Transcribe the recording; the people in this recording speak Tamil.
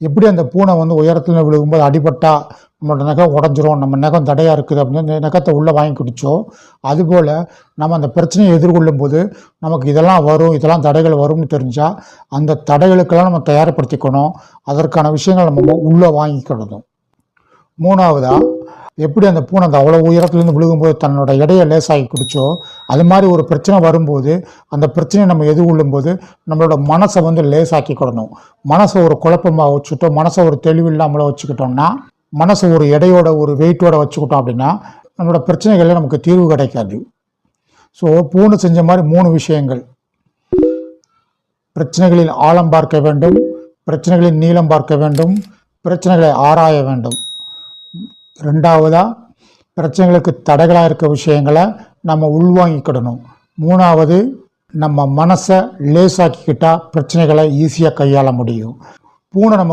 எப்படி அந்த பூனை வந்து உயரத்தில் விழுகும்போது அடிபட்டா நம்மளோட நகம் உடஞ்சிரும் நம்ம நகம் தடையாக இருக்குது அப்படின்னு அந்த நகத்தை உள்ளே வாங்கி குடித்தோம் அதுபோல் நம்ம அந்த பிரச்சனையை எதிர்கொள்ளும் போது நமக்கு இதெல்லாம் வரும் இதெல்லாம் தடைகள் வரும்னு தெரிஞ்சால் அந்த தடைகளுக்கெல்லாம் நம்ம தயார்படுத்திக்கணும். அதற்கான விஷயங்கள் நம்ம உள்ளே வாங்கிக்கணும் மூணாவதா எப்படி அந்த பூனை அந்த அவ்வளோ உயரத்துலேருந்து விழுகும்போது தன்னோட இடையை லேசாகி குடிச்சோ அது மாதிரி ஒரு பிரச்சனை வரும்போது அந்த பிரச்சனையை நம்ம எதிர்கொள்ளும்போது நம்மளோட மனசை வந்து லேசாக்கிக்கிடணும் மனசை ஒரு குழப்பமாக வச்சுட்டோம் மனசை ஒரு தெளிவு இல்லாமல் வச்சுக்கிட்டோம்னா மனசை ஒரு எடையோட ஒரு வெயிட்டோட வச்சுக்கிட்டோம் அப்படின்னா நம்மளோட பிரச்சனைகளில் நமக்கு தீர்வு கிடைக்காது. ஸோ பூனை செஞ்ச மாதிரி மூணு விஷயங்கள். பிரச்சனைகளில் ஆழம் பார்க்க வேண்டும் பிரச்சனைகளின் நீளம் பார்க்க வேண்டும் பிரச்சனைகளை ஆராய வேண்டும். ரெண்டாவதாக பிரச்சனைகளுக்கு தடைகளாக இருக்க விஷயங்களை நம்ம உள்வாங்கிக்கிடணும். மூணாவது நம்ம மனசை லேசாக்கிக்கிட்டால் பிரச்சனைகளை ஈஸியாக கையாள முடியும். பூனை நம்ம